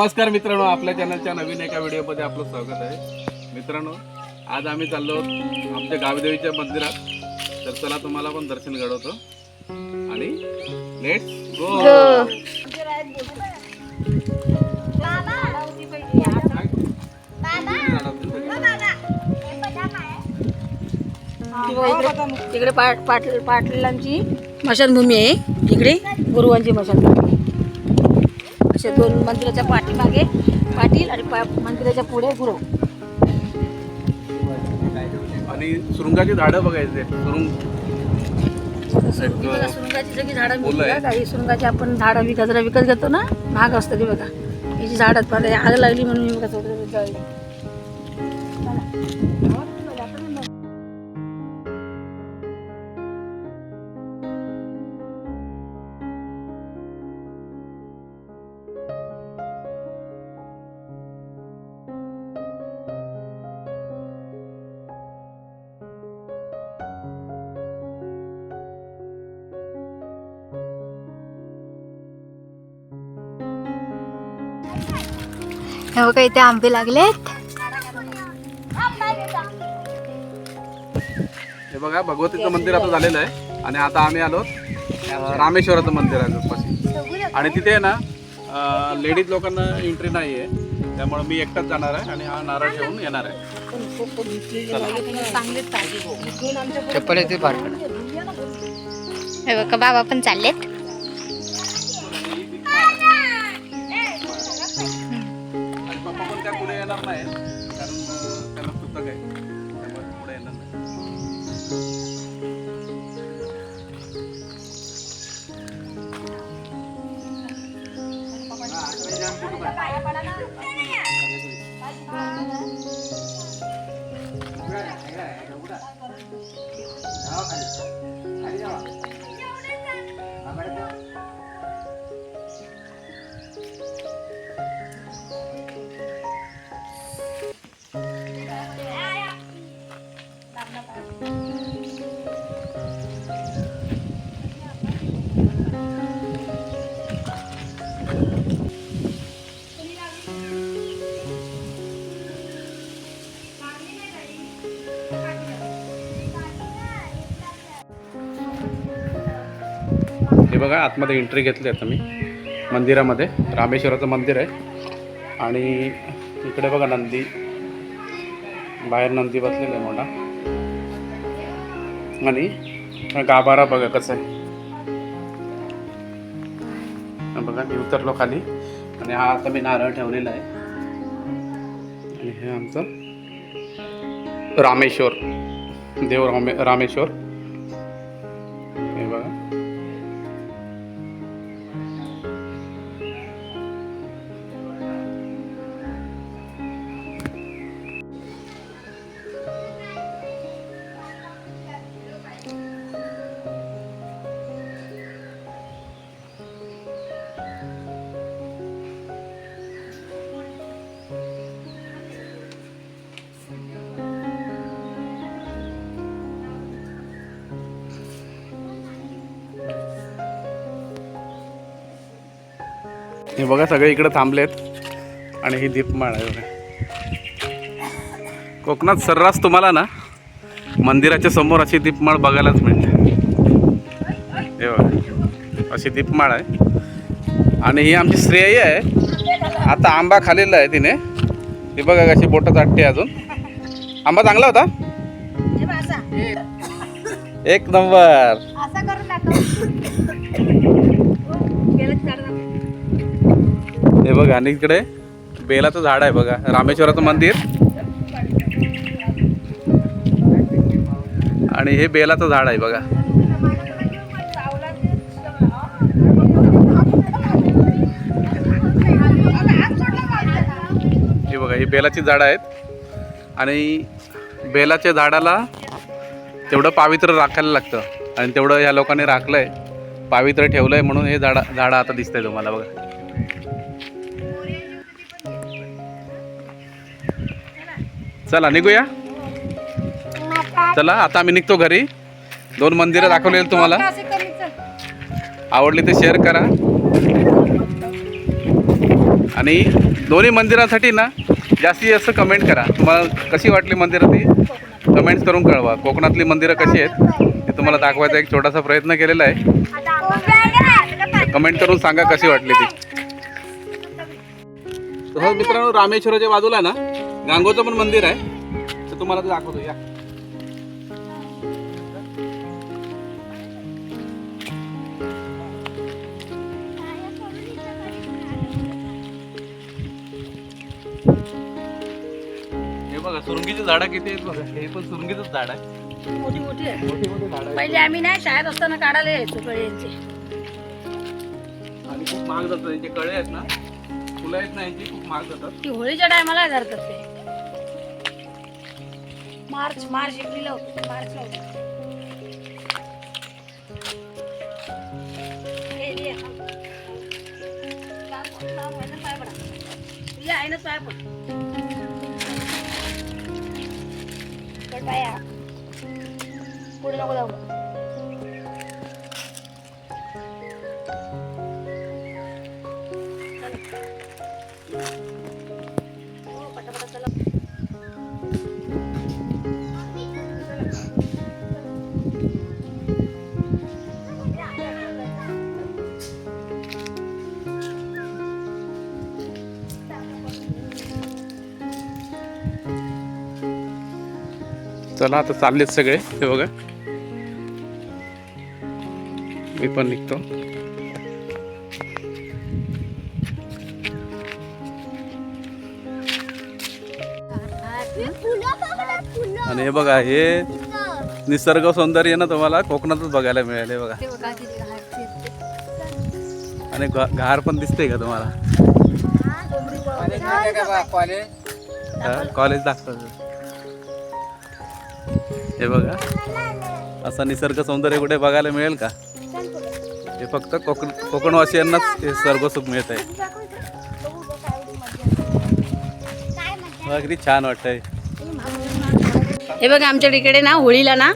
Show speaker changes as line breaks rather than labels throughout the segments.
नमस्कार मित्रांनो आपल्या चॅनलच्या नवीन एका व्हिडिओमध्ये आपलं स्वागत आहे. मित्रांनो आज आम्ही चाललो आहोत आमच्या गावदेवीच्या मंदिरात. तर चला तुम्हाला पण दर्शन घडवतो. आणि लेट्स गो
तिकडे पाट पाटील पाटलांची स्मशानभूमी आहे. इकडे गुरुवांची स्मशानभूमी अशा दोन मंदिराच्या पाठीमागे पाटील आणि पा मंदिराच्या पुढे गुरु.
आणि सुरुंगाची झाडं बघायचे. सुरुंग.
बघा, सुरुंगाची सगळी झाडं काही सुरुंगाची आपण झाडं विकत जरा विकत घेतो ना महाग असतं ते बघा. याची झाडं आग लागली म्हणून मी बघा
हे बघा इथे आंबे लागलेत.
हे बघा भगवतीचं मंदिर आता झालेलं आहे. आणि आता आम्ही आलो रामेश्वराचं मंदिर आहे पाशी आणि तिथे ना लेडीज लोकांना एंट्री नाही आहे. त्यामुळे मी एकटाच जाणार आहे आणि हा नारळ ठेवून येणार आहे.
चप्पल येते
हे बघा बाबा पण चाललेत.
बघा आतमध्ये एंट्री घेतली आता मी. मंदिरामध्ये. रामेश्वराचं मंदिर आहे. आणि इकडे बघा नंदी. बाहेर नंदी बसलेलं आहे मोठा. आणि गाभारा बघा कसं आहे. बघा मी उतरलो खाली. आणि हा आता मी नारळ ठेवलेला आहे. आणि हे आमचं रामेश्वर. देव रामे रामेश्वर. हे बघा सगळे इकडे थांबलेत. आणि ही दीपमाळ आहे बघा. कोकणात सर्रास तुम्हाला ना मंदिराच्या समोर अशी दीपमाळ बघायलाच मिळते. हे बघा अशी दीपमाळ आहे. आणि ही आमची श्रेयी आहे. आता आंबा खाल्लेला आहे तिने. ती बघा कशी बोटं चाटते अजून. आंबा चांगला होता? एक नंबर. हे बघा आणि इकडे बेलाचं झाड आहे बघा रामेश्वराचं मंदिर. आणि हे बेलाचं झाड आहे बघा. हे बघा ही बेलाची झाडं आहेत. आणि बेलाच्या झाडाला तेवढं पावित्र राखायला लागतं. आणि तेवढं ह्या लोकांनी राखलंय पावित्र ठेवलंय म्हणून हे झाडं झाडं आता दिसतंय तुम्हाला बघा. चला निघूया? चला आता आम्ही निघतो घरी. दोन मंदिरं दाखवलेली तुम्हाला. आवडली ते शेअर करा. आणि दोन्ही मंदिरासाठी ना जास्तीत जास्त कमेंट करा. तुम्हाला कशी वाटली मंदिरं ती? कमेंट्स करून कळवा. कोकणातली मंदिरं कशी आहेत ते तुम्हाला दाखवायचा एक छोटासा प्रयत्न केलेला आहे. कमेंट करून सांगा कशी वाटली ती. तसंच मित्रांनो रामेश्वराच्या बाजूला ना? गांगोचं पण मंदिर आहे. तर तुम्हाला ते दाखवतो या. हे बघा सुरंगीची झाडं किती आहेत बघा. हे पण सुरंगीचंच झाड आहे.
मोठी मोठी आहे.
मोठी मोठी झाडं
पहिले आम्ही नाही शाळेत असताना काढायला यायचो कळे यांचे
आणि खूप महाग जातात. यांचे कळे आहेत ना. फुलं आहेत ना यांची खूप महाग जातात.
ती होळीच्या टायमाला धरतात ते मार्च मार्च एप्रिलला होतो मार्चला होतो हे, हे, चला
आता चाललेत सगळे हे बघा. मी पण निघतो. आणि हे बघा हे निसर्ग सौंदर्य ना तुम्हाला कोकणातच बघायला मिळाले बघा. आणि घार पण दिसते का तुम्हाला?
कॉलेज?
दाखवत हे बघा. असं निसर्ग सौंदर्य कुठे बघायला मिळेल का? हे फक्त कोकण कोकणवासियांनाच हे सर्व सुख मिळत आहे. किती छान वाटतंय.
हे बघा आमच्या इकडे ना होळीला ना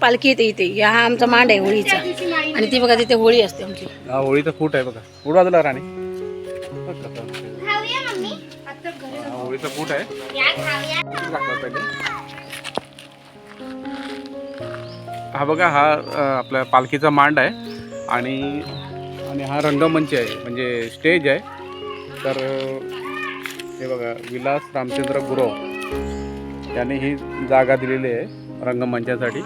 पालखी येते इथे. हा आमचा मांड आहे होळीचा. आणि ती बघा तिथे होळी असते आमची.
हा होळीचा फूट आहे बघा. फूट वाजला राणी. होळीचा फूट आहे. हा बघा हा अ, आपला पालखीचा मांड आहे आणि आणि हा रंगमंच आहे म्हणजे स्टेज आहे. तर हे बघा विलास रामचंद्र गुरव यांनी ही जागा दिलेली आहे रंगमंचासाठी.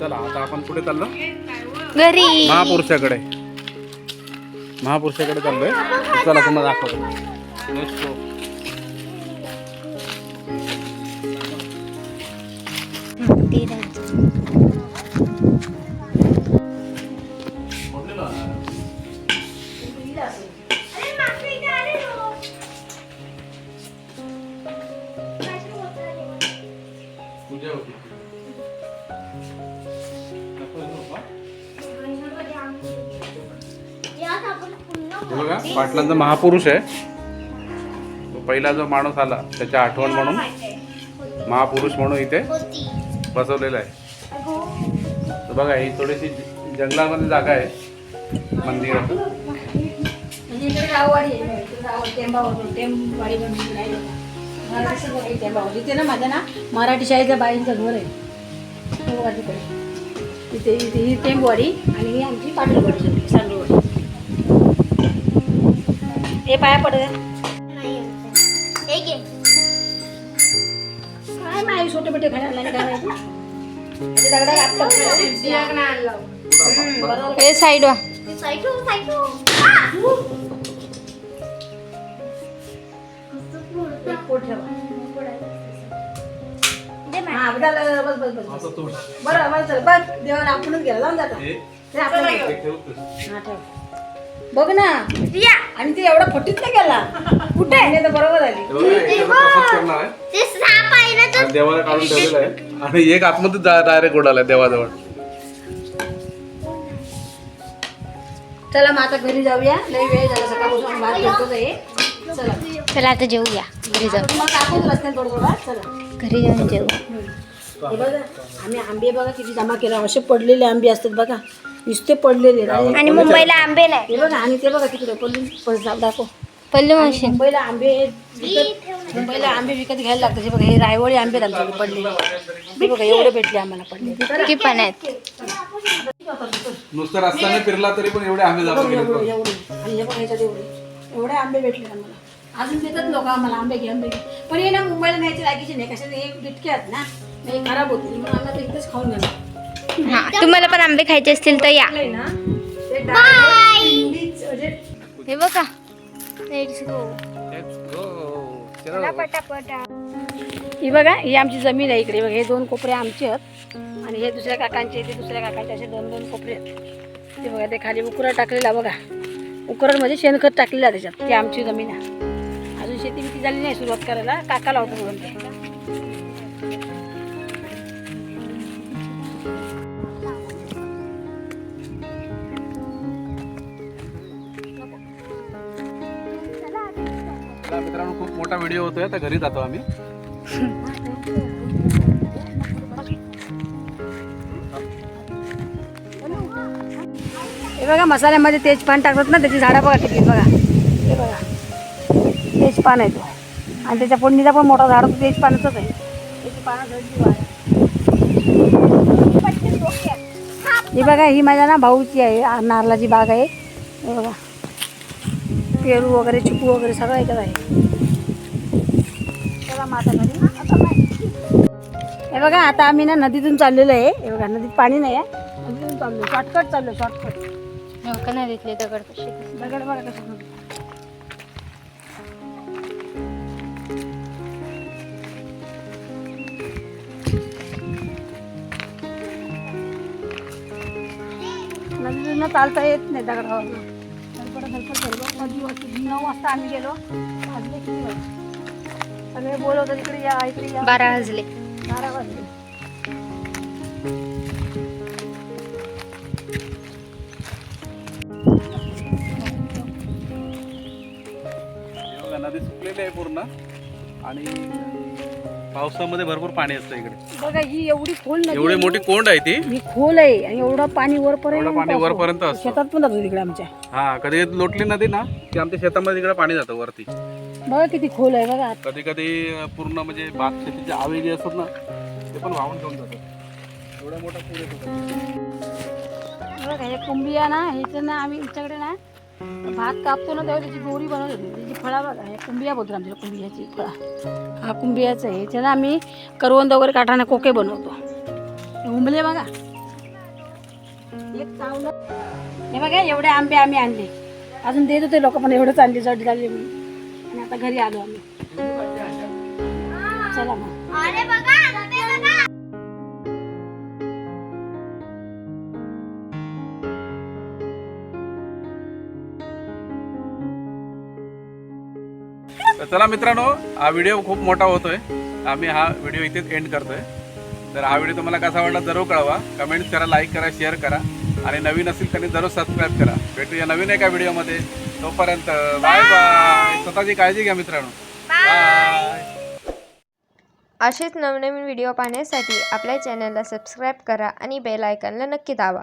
चला आता आपण कुठे चाललो? महापुरुषाकडे. महापुरुषाकडे चाललोय. चला तुम्हाला दाखवतो. झोपा. हे बघा पाटलांचा महापुरुष आहे तो पहिला जो माणूस आला त्याच्या आठवण म्हणून महापुरुष म्हणून इथे बसवलेला आहे. तर बघा ही थोडीशी जंगलामध्ये जागा आहे मंदिरात
म्हणजे इकडे गाववाडी आहे. इकडे गाव- टेंबावर टेंबवाडी म्हणून इकडे आहे. बघा. मराठी बघा इथे टेंबावर इथे ना माझ्या ना मराठी शाळेच्या बाईंचं घर आहे. हे बघा तिकडे. तिथे इथे ही टेंबवाडी आणि ही आमची पाटीलवाडी. सगळी सांगलीवाडी हे पाया पडत काय नाही छोटे मोठे खायला
हे साईड वा.
हा, झालं, बस बस बस बस.
असं तोड.
बरं बरं चल बघ देवाला आपणच गेला. जाऊन जाता बघ ना. आणि ते एवढा फटीत नाही गेला कुठे? आहे तर बरोबर आली
आहे. देवाला काढून ठेवलेलं आहे. आणि एक आतमध्ये डायरेक्ट उडाला देवाजवळ.
चला मग आता घरी जाऊया. लय वेळ झाला सकाळपासून भात करतो हे चला.
चला आता जेऊया. घरी जाऊ.
दाखवतो रस्त्यात थोडं थोडं चला.
घरी जाऊन जेऊ.
हे बघा आम्ही आंबे बघा किती जमा केला. असे पडलेले आंबे असतात बघा. नुसते पडलेले आणि
आणि मुंबईला आंबे नाही.
हे बघा आणि ते बघा तिकडे पडून पड- जा- दाखव.
पल्लू
मुंबईला आंबे विकत मुंबईला आंबे विकत घ्यायला लागतात. हे बघा हे रायवळी आंबे आहेत आमच्याकडे पडलेले. हे बघा एवढे भेटले आम्हाला पडले
ती पण आहेत.
नुसतं रस्त्याने फिरला तरी पण एवढे आम्ही जातो
एवढे एवढे. आणि हे बघा एवढे. एवढे आंबे भेटले आम्हाला. अजून देतात लोक आम्हाला आंबे घे आंबे घे. पण हे ना मुंबईला न्यायची लागायची नाही. कशाने? हे गिटके आहेत ना. हे खराब होते मग आम्हाला ते इथेच खाऊन घालतो
हा तुम्हाला पण आंबे खायचे असतील तर या.
म्हणजे
हे बघा.
ही बघा ही आमची जमीन आहे इकडे. बघा हे दोन कोपरे आमचे आहेत. आणि हे दुसऱ्या काकांचे ते दुसऱ्या काकांचे असे दोन दोन कोपरे आहेत. ते बघा ते खाली उकुरा टाकलेला बघा. उकुरण म्हणजे शेणखत टाकलेलं त्याच्यात. ती आमची जमीन आहे. अजून शेती बिती झाली नाही सुरुवात करायला. काका लावतो म्हणून.
मोठा व्हिडिओ होतोय तर घरी जातो आम्ही.
हे बघा मसाल्यामध्ये तेजपान टाकतात ना त्याची झाडं बघा किती बघा. हे बघा. तेजपान आहे तो. आणि त्याच्या फोडणीचा पण मोठा झाड होतो तेजपानाचंच आहे. त्याची पानं ही बघा ही माझ्या ना भाऊची आहे नारळाची बाग आहे. हे बघा. पेरू वगैरे चिकू वगैरे सगळं ऐकत आहे. हे बघा आता आम्ही ना नदीतून चाललेलो आहे. हे बघा नदीत पाणी नाही आहे. नदीतून चाललो शॉर्टकट चाललो शॉर्टकट
नदीतले दगड कसे?
दगड बघा कसं नदीतून चालता येत नाही दगडावर धडपड धडपड वाजता नऊ वाजता आम्ही गेलो. वाजले किती वाजले? सगळे बोलवतात इकडे या इकडे या.
बारा वाजले.
बारा वाजले.
नदी सुकलेली आहे पूर्ण. आणि पावसामध्ये भरपूर पाणी असतं इकडे.
बघा ही एवढी खोल नदी
एवढी
आहे.
मोठी कोंड आहे ती.
ही खोल आहे आणि एवढं पाणी वरपर्यंत
एवढं पाणी. वरपर्यंत असतं.
शेतात पण जातो तिकडे आमच्या.
हा कधी लोटली नदी ना की आमच्या शेतामध्ये इकडे पाणी जातं वरती.
बघा किती खोल आहे बघा.
कधी कधी पूर्ण म्हणजे भात शेतीचे आवे जे असतात ना ते पण वाहून घेऊन जातात. एवढा मोठा पूर येतो
बघा हे कुंभिया ना ह्याचं ना आम्ही आमच्याकडे ना भात कापतो ना त्यावर त्याची दोरी बनवत होती. त्याची फळा बघा कुंबिया बोलतो आमच्या कुंबियाची फळा. हा कुंबियाचं आहे. त्याला आम्ही करवंद वगैरे काठाने कोके बनवतो. उंबले बघा. एक चावलं. हे बघा एवढे आंबे आम्ही आणले. अजून देत होते लोक पण एवढंच आणले जड झाले म्हणून. आणि आता घरी आलो आम्ही. चला मग.
चला मित्रांनो हा व्हिडिओ खूप मोठा होतोय. आम्ही हा व्हिडिओ इथेच एंड करतोय. तर हा व्हिडिओ तुम्हाला कसा वाटला जरूर कळवा. कमेंट्स करा लाईक करा शेअर करा. आणि नवीन असेल त्यांनी जरूर सबस्क्राईब करा. भेटूया नवीन एका व्हिडिओमध्ये तोपर्यंत बाय बाय स्वतःची काळजी घ्या मित्रांनो. बाय
असेच नवनवीन व्हिडिओ पाहण्यासाठी आपल्या चॅनलला सबस्क्राईब करा आणि बेल आयकॉनला नक्की दाबा.